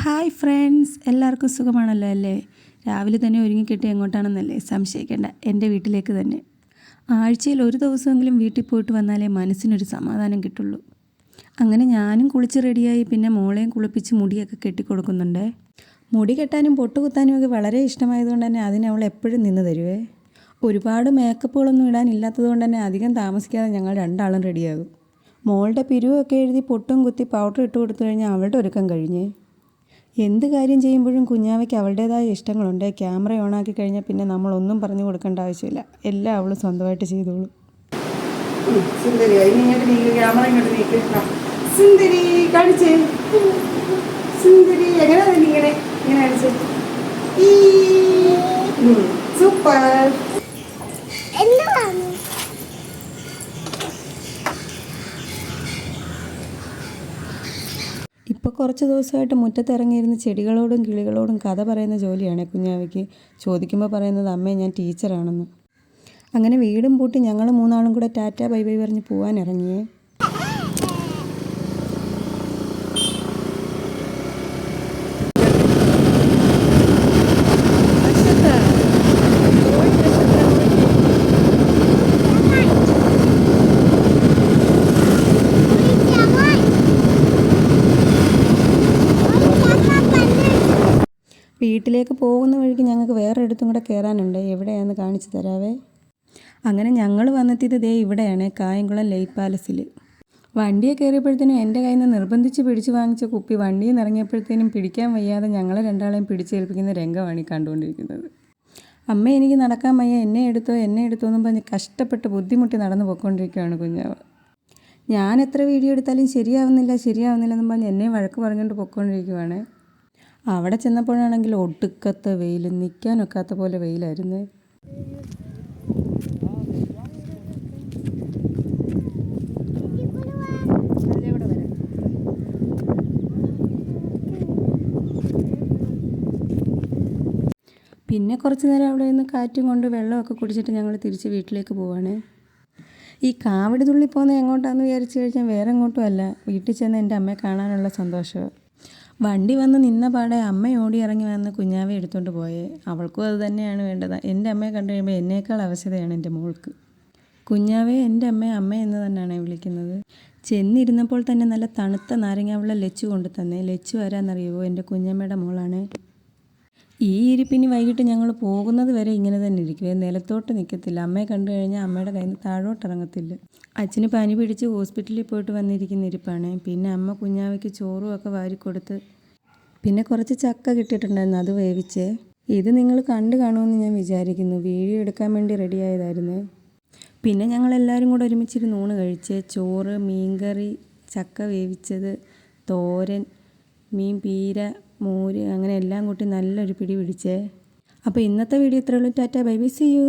Hi friends എല്ലാവർക്കും സുഖമാണല്ലോ അല്ലേ? രാവിലെ തന്നെ ഒരുങ്ങിക്കിട്ടി എങ്ങോട്ടാണെന്നല്ലേ? സംശയിക്കേണ്ട എന്റെ വീട്ടിലേക്ക് തന്നെ. ആഴ്ചയിൽ ഒരു ദിവസമെങ്കിലും വീട്ടിൽ പോയിട്ട് വന്നാലേ മനസ്സിനൊരു സമാധാനം കിട്ടുള്ളൂ. അങ്ങനെ ഞാനും കുളിച്ച് റെഡിയായി പിന്നെ മോളെയും കുളിപ്പിച്ച് മുടിയൊക്കെ കെട്ടിക്കൊടുക്കുന്നുണ്ട്. മുടി കെട്ടാനും പൊട്ടുകുത്താനും ഒക്കെ വളരെ ഇഷ്ടമായതുകൊണ്ട് തന്നെ അതിന് അവൾ എപ്പോഴും നിന്ന് തരുവേ. ഒരുപാട് മേക്കപ്പുകളൊന്നും ഇടാനില്ലാത്തത് കൊണ്ട് തന്നെ അധികം താമസിക്കാതെ ഞങ്ങൾ രണ്ടാളും റെഡിയാകും. മോളുടെ പിരിവൊക്കെ എഴുതി പൊട്ടും കുത്തി പൗഡർ ഇട്ട് കൊടുത്തു കഴിഞ്ഞാൽ അവളുടെ ഒരുക്കം കഴിഞ്ഞേ. എന്ത് കാര്യം ചെയ്യുമ്പോഴും കുഞ്ഞാവയ്ക്ക് അവളുടേതായ ഇഷ്ടങ്ങളുണ്ട്. ക്യാമറ ഓണാക്കി കഴിഞ്ഞാൽ പിന്നെ നമ്മളൊന്നും പറഞ്ഞു കൊടുക്കേണ്ട ആവശ്യമില്ല. എല്ലാം അവൾ സ്വന്തമായിട്ട് ചെയ്തോളും. ക്യാമറ ഇങ്ങോട്ട് ഇങ്ങനെ സൂപ്പർ. കുറച്ച് ദിവസമായിട്ട് മുറ്റത്തിറങ്ങിയിരുന്ന് ചെടികളോടും കിളികളോടും കഥ പറയുന്ന ജോലിയാണ് കുഞ്ഞാവയ്ക്ക്. ചോദിക്കുമ്പോൾ പറയുന്നത് അമ്മേ ഞാൻ ടീച്ചറാണെന്ന്. അങ്ങനെ വീടും പൂട്ടി ഞങ്ങൾ മൂന്നാളും കൂടെ ടാറ്റ ബൈ ബൈ പറഞ്ഞ് പോകാൻ ഇറങ്ങിയേ വീട്ടിലേക്ക് പോകുന്ന വഴിക്ക് ഞങ്ങൾക്ക് വേറെ ഇടത്തും കൂടെ കയറാനുണ്ട്. എവിടെയാണെന്ന് കാണിച്ചു തരാവേ. അങ്ങനെ ഞങ്ങൾ വന്നെത്തിയത് ദേ ഇവിടെയാണ് കായംകുളം ലൈറ്റ് പാലസിൽ വണ്ടിയെ കയറിയപ്പോഴത്തേനും എന്റെ കയ്യിൽ നിന്ന് നിർബന്ധിച്ച് പിടിച്ച് വാങ്ങിച്ച കുപ്പി വണ്ടിയിൽ നിന്ന് ഇറങ്ങിയപ്പോഴത്തേനും പിടിക്കാൻ വയ്യാതെ ഞങ്ങളെ രണ്ടാളെയും പിടിച്ചേൽപ്പിക്കുന്ന രംഗമാണ് ഈ കണ്ടുകൊണ്ടിരിക്കുന്നത്. അമ്മ എനിക്ക് നടക്കാൻ വയ്യ എന്നെ എടുത്തോ എന്നെ എടുത്തോ എന്നും പറഞ്ഞ് കഷ്ടപ്പെട്ട് ബുദ്ധിമുട്ടി നടന്നു പോയിക്കൊണ്ടിരിക്കുകയാണ് കുഞ്ഞാവ്. ഞാൻ എത്ര വീഡിയോ എടുത്താലും ശരിയാവുന്നില്ല ശരിയാവുന്നില്ല എന്നും പറഞ്ഞ് എന്നെ വഴക്ക് പറഞ്ഞുകൊണ്ട് പൊയ്ക്കൊണ്ടിരിക്കുവാണ്. അവിടെ ചെന്നപ്പോഴാണെങ്കിൽ ഒടുക്കത്തെ വെയിൽ നിൽക്കാനൊക്കാത്ത പോലെ വെയിലായിരുന്നു. പിന്നെ കുറച്ച് നേരം അവിടെ നിന്ന് കാറ്റും കൊണ്ട് വെള്ളമൊക്കെ കുടിച്ചിട്ട് ഞങ്ങൾ തിരിച്ച് വീട്ടിലേക്ക് പോവാണ്. ഈ കാവടി തുള്ളി പോകുന്നത് എങ്ങോട്ടാണെന്ന് വിചാരിച്ചു കഴിഞ്ഞാൽ വേറെ എങ്ങോട്ടും അല്ല. വീട്ടിൽ ചെന്ന് എന്റെ അമ്മയെ കാണാനുള്ള സന്തോഷം. വണ്ടി വന്ന് നിന്ന പാടെ അമ്മ ഓടി ഇറങ്ങി വന്ന് കുഞ്ഞാവെ എടുത്തുകൊണ്ട് പോയേ. അവൾക്കും അത് തന്നെയാണ് വേണ്ടത്. എന്റെ അമ്മയെ കണ്ടു കഴിയുമ്പോൾ എന്നേക്കാൾ അവശതയാണ് എന്റെ മോൾക്ക്. കുഞ്ഞാവെ എന്റെ അമ്മ അമ്മ എന്ന് തന്നെയാണ് വിളിക്കുന്നത്. ചെന്നിരുന്നപ്പോൾ തന്നെ നല്ല തണുത്ത നാരങ്ങാവെള്ളം ലച്ചു കൊണ്ടു തന്നെ. ലച്ചു ആരാന്നറിയുമോ എന്റെ കുഞ്ഞമ്മയുടെ മോളാണ്. ഈ ഇരിപ്പിനി വൈകിട്ട് ഞങ്ങൾ പോകുന്നത് വരെ ഇങ്ങനെ തന്നെ ഇരിക്കുവേ നിലത്തോട്ട് നിൽക്കത്തില്ല അമ്മയെ കണ്ടു കഴിഞ്ഞാൽ അമ്മയുടെ കയ്യിൽ നിന്ന് താഴോട്ട് ഇറങ്ങത്തില്ല. അച്ഛന് പനി പിടിച്ച് ഹോസ്പിറ്റലിൽ പോയിട്ട് വന്നിരിക്കുന്ന ഇരിപ്പാണ്. പിന്നെ അമ്മ കുഞ്ഞാവയ്ക്ക് ചോറും ഒക്കെ വാരിക്കൊടുത്ത് പിന്നെ കുറച്ച് ചക്ക കിട്ടിയിട്ടുണ്ടായിരുന്നു അത് വേവിച്ച്. ഇത് നിങ്ങൾ കണ്ടു കാണുമെന്ന് ഞാൻ വിചാരിക്കുന്നു. വീഡിയോ എടുക്കാൻ വേണ്ടി റെഡിയായതായിരുന്നു പിന്നെ ഞങ്ങളെല്ലാവരും കൂടെ ഒരുമിച്ചിരുന്ന് ഊണ് കഴിച്ച് ചോറ് മീൻകറി ചക്ക വേവിച്ചത് തോരൻ മീൻ പീര മോര് അങ്ങനെ എല്ലാം കൂട്ടി നല്ലൊരു പിടി പിടിച്ചേ. അപ്പോൾ ഇന്നത്തെ വീഡിയോ ഇത്രയുള്ളൂ tata bye bye see you.